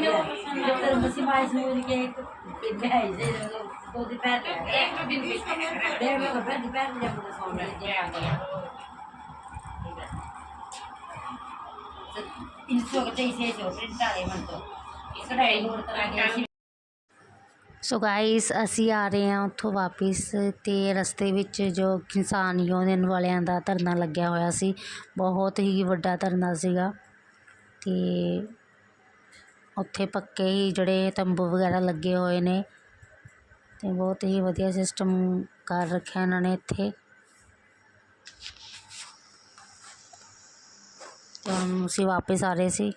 दूसरों का यार दीक्षा भी बिठा दे दीक्षा Dikshu Il suo che sei sei printare manto. Israele ਹੋਰ ਤਰ੍ਹਾਂ ਦੇ ਸੋ ਗਾਇਸ ਅਸੀਂ ਆ ਰਹੇ ਹਾਂ ਉੱਥੋਂ ਵਾਪਿਸ ਤੇ ਰਸਤੇ ਵਿੱਚ ਜੋ ਕਿਸਾਨ ਯੂਨੀਅਨ ਵਾਲਿਆਂ ਦਾ ਧਰਨਾ ਲੱਗਿਆ ਹੋਇਆ ਸੀ ਬਹੁਤ ਹੀ ਵੱਡਾ ਧਰਨਾ ਸੀਗਾ ਤੇ ਉੱਥੇ ਪੱਕੇ ਹੀ ਜਿਹੜੇ ਤੰਬੂ ਵਗੈਰਾ ਲੱਗੇ ਹੋਏ ਨੇ ਅਤੇ ਬਹੁਤ ਹੀ ਵਧੀਆ ਸਿਸਟਮ ਕਰ ਰੱਖਿਆ ਇਹਨਾਂ ਨੇ ਇੱਥੇ। ਤੇ ਹੁਣ ਅਸੀਂ ਵਾਪਿਸ ਆ ਰਹੇ ਸੀ।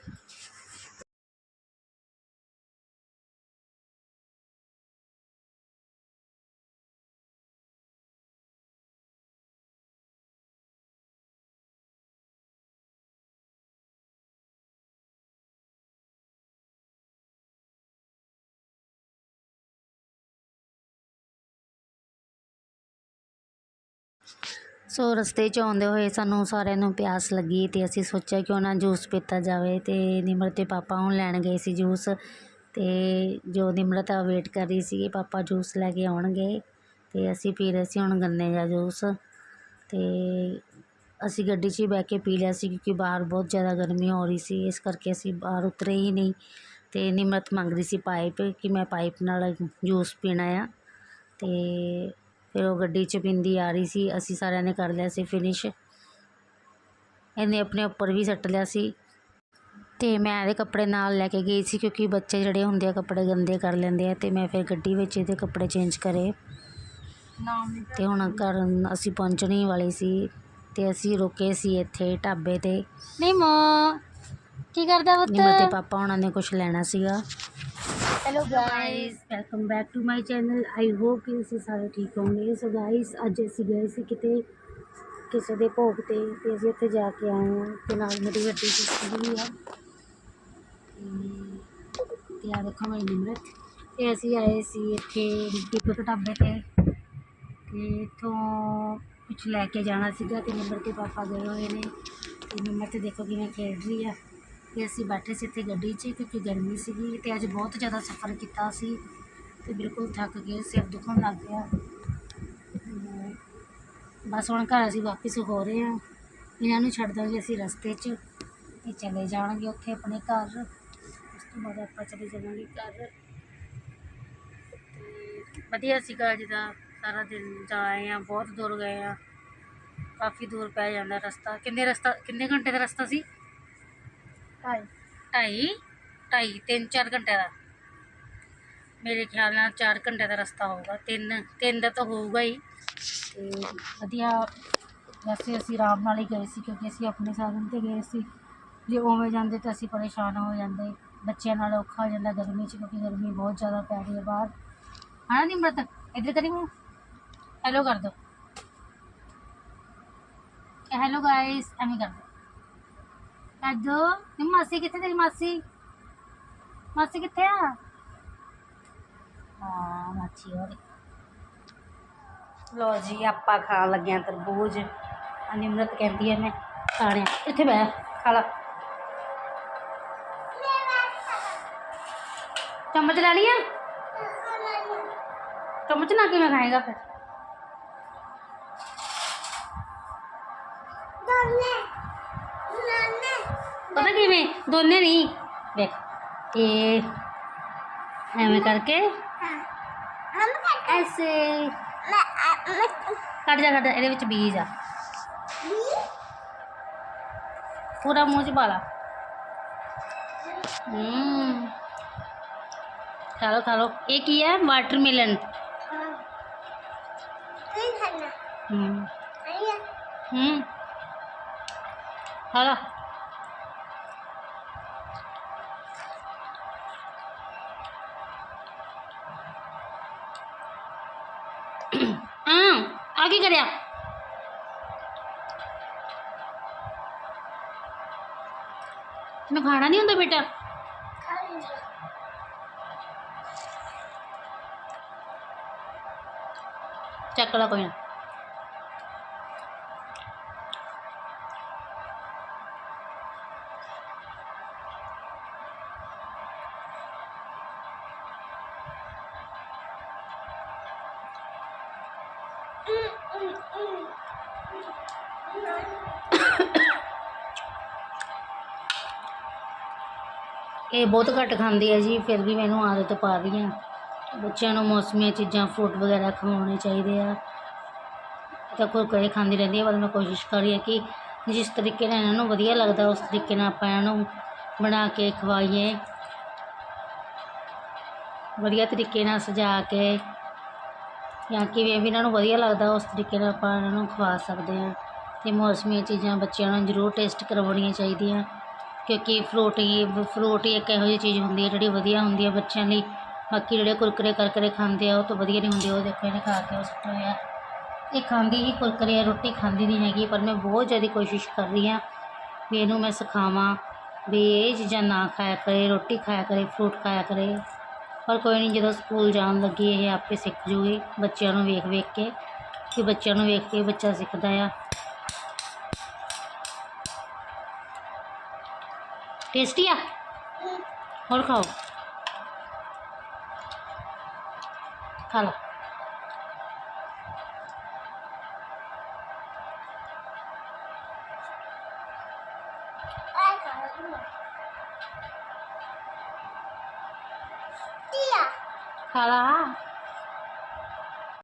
ਸੋ ਰਸਤੇ 'ਚ ਆਉਂਦੇ ਹੋਏ ਸਾਨੂੰ ਸਾਰਿਆਂ ਨੂੰ ਪਿਆਸ ਲੱਗੀ ਅਤੇ ਅਸੀਂ ਸੋਚਿਆ ਕਿਉਂ ਨਾ ਜੂਸ ਪੀਤਾ ਜਾਵੇ ਅਤੇ ਨਿਮਰਤ ਦੇ ਪਾਪਾ ਹੁਣ ਲੈਣ ਗਏ ਸੀ ਜੂਸ ਅਤੇ ਜੋ ਨਿਮਰਤ ਆ ਵੇਟ ਕਰ ਰਹੀ ਸੀ ਪਾਪਾ ਜੂਸ ਲੈ ਕੇ ਆਉਣਗੇ ਅਤੇ ਅਸੀਂ ਪੀ ਰਹੇ ਸੀ ਹੁਣ ਗੰਨੇ ਦਾ ਜੂਸ ਅਤੇ ਅਸੀਂ ਗੱਡੀ 'ਚ ਹੀ ਬਹਿ ਕੇ ਪੀ ਲਿਆ ਸੀ ਕਿਉਂਕਿ ਬਾਹਰ ਬਹੁਤ ਜ਼ਿਆਦਾ ਗਰਮੀ ਹੋ ਰਹੀ ਸੀ, ਇਸ ਕਰਕੇ ਅਸੀਂ ਬਾਹਰ ਉਤਰੇ ਹੀ ਨਹੀਂ ਅਤੇ ਨਿਮਰਤ ਮੰਗ ਰਹੀ ਸੀ ਪਾਈਪ ਕਿ ਮੈਂ ਪਾਈਪ ਨਾਲ ਜੂਸ ਪੀਣਾ ਆ ਅਤੇ ਫਿਰ ਉਹ ਗੱਡੀ 'ਚ ਪੀਂਦੀ ਆ ਰਹੀ ਸੀ ਅਸੀਂ ਸਾਰਿਆਂ ਨੇ ਕਰ ਲਿਆ ਸੀ ਫਿਨਿਸ਼ ਇਹਨੇ ਆਪਣੇ ਉੱਪਰ ਵੀ ਸੱਟ ਲਿਆ ਸੀ। ਤੇ ਮੈਂ ਇਹਦੇ ਕੱਪੜੇ ਨਾਲ ਲੈ ਕੇ ਗਈ ਸੀ ਕਿਉਂਕਿ ਬੱਚੇ ਜਿਹੜੇ ਹੁੰਦੇ ਆ ਕੱਪੜੇ ਗੰਦੇ ਕਰ ਲੈਂਦੇ ਆ ਤੇ ਮੈਂ ਫਿਰ ਗੱਡੀ ਵਿੱਚ ਇਹਦੇ ਕੱਪੜੇ ਚੇਂਜ ਕਰੇ। ਤੇ ਹੁਣ ਘਰ ਅਸੀਂ ਪਹੁੰਚਣ ਵਾਲੇ ਸੀ ਤੇ ਅਸੀਂ ਰੁਕੇ ਸੀ ਇੱਥੇ ਢਾਬੇ ਤੇ। ਨਹੀਂ ਮੋ ਕੀ ਕਰਦਾ ਪੁੱਤ ਤੇ ਪਾਪਾ ਉਹਨਾਂ ਨੇ ਕੁਝ ਲੈਣਾ ਸੀਗਾ। Hello guys welcome back to my channel I hope ਕਿ ਤੁਸੀਂ ਸਾਰੇ ਠੀਕ ਹੋਵੋਗੇ ਸੋ ਗਾਇਸ ਅੱਜ ਅਸੀਂ ਗਏ ਸੀ ਕਿਤੇ ਕਿਸੇ ਦੇ ਭੋਗ ਤੇ ਤੇ ਅਸੀਂ ਉੱਥੇ ਜਾ ਕੇ ਆਏ ਹਾਂ ਤੇ ਨਾਲ ਮੇਰੀ ਵੱਡੀ ਸਿਸਟਰ ਵੀ ਆ ਤੇ- ਆ ਦੇਖੋ ਮੇਰੀ ਨਿਮਰਤ ਤੇ ਅਸੀਂ ਆਏ ਸੀ ਇੱਥੇ ਦੀਪਕ ਢਾਬੇ ਤੇ ਤੇ ਇੱਥੋਂ ਕੁਛ ਲੈ ਕੇ ਜਾਣਾ ਸੀਗਾ ਤੇ ਨੰਬਰ ਤੇ ਪਾਪਾ ਗਏ ਹੋਏ ਨੇ ਤੇ ਨੰਬਰ ਤੇ ਦੇਖੋ ਕਿਵੇਂ ਖੇਡ ਰਹੀ ਆ ਅਤੇ ਅਸੀਂ ਬੈਠੇ ਸੀ ਇੱਥੇ ਗੱਡੀ 'ਚ ਕਿਉਂਕਿ ਗਰਮੀ ਸੀਗੀ ਅਤੇ ਅੱਜ ਬਹੁਤ ਜ਼ਿਆਦਾ ਸਫ਼ਰ ਕੀਤਾ ਸੀ ਅਤੇ ਬਿਲਕੁਲ ਥੱਕ ਗਏ, ਸਿਰ ਦੁਖਣ ਲੱਗ ਗਿਆ ਬਸ ਹੁਣ ਘਰ ਅਸੀਂ ਵਾਪਸ ਹੋ ਰਹੇ ਹਾਂ। ਇਹਨਾਂ ਨੂੰ ਛੱਡ ਦਾਂਗੇ ਅਸੀਂ ਰਸਤੇ 'ਚ ਤੇ ਚਲੇ ਜਾਣਗੇ ਉੱਥੇ ਆਪਣੇ ਘਰ। ਉਸ ਤੋਂ ਬਾਅਦ ਆਪਾਂ ਚਲੇ ਜਾਵਾਂਗੇ ਘਰ। ਤੇ ਵਧੀਆ ਸੀਗਾ ਅੱਜ ਦਾ ਸਾਰਾ ਦਿਨ, ਜਾ ਆਏ ਆ ਬਹੁਤ ਦੂਰ ਗਏ ਆ ਕਾਫੀ ਦੂਰ ਪੈ ਜਾਂਦਾ ਰਸਤਾ। ਕਿੰਨੇ ਰਸਤਾ, ਕਿੰਨੇ ਘੰਟੇ ਦਾ ਰਸਤਾ ਸੀ? ਢਾਈ ਢਾਈ ਤਿੰਨ ਚਾਰ ਘੰਟੇ ਦਾ ਮੇਰੇ ਖਿਆਲ ਨਾਲ 4 ਘੰਟੇ ਦਾ ਰਸਤਾ ਹੋਊਗਾ ਤਿੰਨ ਤਿੰਨ ਦਾ ਤਾਂ ਹੋਊਗਾ ਹੀ ਤੇ ਵਧੀਆ ਵੈਸੇ ਅਸੀਂ ਆਰਾਮ ਨਾਲ ਹੀ ਗਏ ਸੀ ਕਿਉਂਕਿ ਅਸੀਂ ਆਪਣੇ ਸਾਧਨ ਤੇ ਗਏ ਸੀ ਜੇ ਉਵੇਂ ਜਾਂਦੇ ਤਾਂ ਅਸੀਂ ਪਰੇਸ਼ਾਨ ਹੋ ਜਾਂਦੇ ਬੱਚਿਆਂ ਨਾਲ ਔਖਾ ਹੋ ਜਾਂਦਾ ਗਰਮੀ 'ਚ ਕਿਉਂਕਿ ਗਰਮੀ ਬਹੁਤ ਜ਼ਿਆਦਾ ਪੈ ਰਹੀ ਹੈ ਬਾਹਰ ਹਾਂ ਨਿਮਰਤ ਇੱਧਰ ਕਰੀ ਮੂੰਹ ਹੈਲੋ ਕਰ ਦੋ ਹੈਲੋ ਗਾਇਸ ਐਵੇਂ ਕਰ ਦੋ ਕਰ ਨੀ ਮਾਸੀ ਕਿੱਥੇ ਤੇਰੀ ਮਾਸੀ? ਮਾਸੀ ਕਿੱਥੇ ਆ? ਹਾਂ, ਮਾਸੀ ਹੋ ਲੋ ਜੀ, ਆਪਾਂ ਖਾਣ ਲੱਗਿਆ ਤਰਬੂਜ। ਆ ਨਿਮਰਤ ਕਹਿੰਦੀ ਹੈ ਮੈਂ ਖਾਣਿਆ ਇੱਥੇ ਬੈ ਖਾ ਲਾ। ਚਮਚ ਲੈ ਲਿਆ ਚਮਚ ਨਾ ਕਿਵੇਂ ਖਾਏਗਾ ਫਿਰ? ਪਤਾ ਕਿਵੇਂ ਦੋਨੇ ਨਹੀਂ ਦੇਖ ਇਹ ਐਵੇਂ ਕਰਕੇ ਐਸੇ ਕੱਢ ਜਾ ਕੱਢ ਜਾ, ਇਹਦੇ ਵਿੱਚ ਬੀਜ ਆ ਪੂਰਾ ਮੂੰਹ ਚ ਪਾ ਲਾ ਹੂੰ ਖਾ ਲਓ ਖਾ ਲਓ ਇਹ ਕੀ ਹੈ ਵਾਟਰਮੈਲਨ ਹੂੰ ਹੂੰ ਹਾਲਾ ਹਾਂ ਆ ਕੀ ਕਰਿਆ ਤੈਨੂੰ ਖਾਣਾ ਨਹੀਂ ਹੁੰਦਾ ਬੇਟਾ ਚੱਕ ਲਾ ਕੋਈ ਨਾ ਇਹ ਬਹੁਤ ਘੱਟ ਖਾਂਦੀ ਹੈ ਜੀ, ਫਿਰ ਵੀ ਮੈਨੂੰ ਆਦਤ ਪਾ ਰਹੀ ਹੈ ਬੱਚਿਆਂ ਨੂੰ ਮੌਸਮੀਆਂ ਚੀਜ਼ਾਂ ਫਰੂਟ ਵਗੈਰਾ ਖਵਾਉਣੇ ਚਾਹੀਦੇ ਆ। ਤਾਂ ਕੋਈ ਕਰੇ ਖਾਂਦੀ ਰਹਿੰਦੀ ਹੈ ਪਰ ਮੈਂ ਕੋਸ਼ਿਸ਼ ਕਰ ਰਹੀ ਹਾਂ ਕਿ ਜਿਸ ਤਰੀਕੇ ਨਾਲ ਇਹਨਾਂ ਨੂੰ ਵਧੀਆ ਲੱਗਦਾ, ਉਸ ਤਰੀਕੇ ਨਾਲ ਆਪਾਂ ਇਹਨਾਂ ਨੂੰ ਬਣਾ ਕੇ ਖਵਾਈਏ। ਵਧੀਆ ਤਰੀਕੇ ਨਾਲ ਸਜਾ ਕੇ ਜਾਂ ਕਿਵੇਂ ਵੀ ਇਹਨਾਂ ਨੂੰ ਵਧੀਆ ਲੱਗਦਾ ਉਸ ਤਰੀਕੇ ਨਾਲ ਆਪਾਂ ਇਹਨਾਂ ਨੂੰ ਖਵਾ ਸਕਦੇ ਹਾਂ ਅਤੇ ਮੌਸਮੀ ਚੀਜ਼ਾਂ ਬੱਚਿਆਂ ਨੂੰ ਜ਼ਰੂਰ ਟੇਸਟ ਕਰਵਾਉਣੀਆਂ ਚਾਹੀਦੀਆਂ ਕਿਉਂਕਿ ਫਰੂਟ ਹੀ ਫਰੂਟ ਹੀ ਇੱਕ ਇਹੋ ਜਿਹੀ ਚੀਜ਼ ਹੁੰਦੀ ਹੈ ਜਿਹੜੀ ਵਧੀਆ ਹੁੰਦੀ ਹੈ ਬੱਚਿਆਂ ਲਈ। ਬਾਕੀ ਜਿਹੜੇ ਕੁਰਕਰੇ ਕਰਕਰੇ ਖਾਂਦੇ ਆ ਉਹ ਤਾਂ ਵਧੀਆ ਨਹੀਂ ਹੁੰਦੇ ਉਹ ਦੇਖੋ ਇਹਨੇ ਖਾ ਕੇ ਉਹ ਸੁੱਟੇ ਹੋਇਆ। ਇਹ ਖਾਂਦੀ ਹੀ ਕੁਰਕਰੇ ਆ, ਰੋਟੀ ਖਾਂਦੀ ਨਹੀਂ ਹੈਗੀ ਪਰ ਮੈਂ ਬਹੁਤ ਜ਼ਿਆਦਾ ਕੋਸ਼ਿਸ਼ ਕਰ ਰਹੀ ਹਾਂ ਵੀ ਇਹਨੂੰ ਮੈਂ ਸਿਖਾਵਾਂ ਵੀ ਇਹ ਚੀਜ਼ਾਂ ਨਾ ਖਾਇਆ ਕਰੇ ਰੋਟੀ ਖਾਇਆ ਕਰੇ ਫਰੂਟ ਖਾਇਆ ਕਰੇ। ਪਰ ਕੋਈ ਨਹੀਂ, ਜਦੋਂ ਸਕੂਲ ਜਾਣ ਲੱਗੀ, ਇਹ ਆਪੇ ਸਿੱਖ ਜੂਗੀ ਬੱਚਿਆਂ ਨੂੰ ਵੇਖ ਵੇਖ ਕੇ, ਕਿ ਬੱਚਿਆਂ ਨੂੰ ਵੇਖ ਕੇ ਬੱਚਾ ਸਿੱਖਦਾ ਆ। ਟੇਸਟੀ ਆ? ਹੋਰ ਖਾਓ। ਖਾ ਲਾ। ਖਾ ਲਾ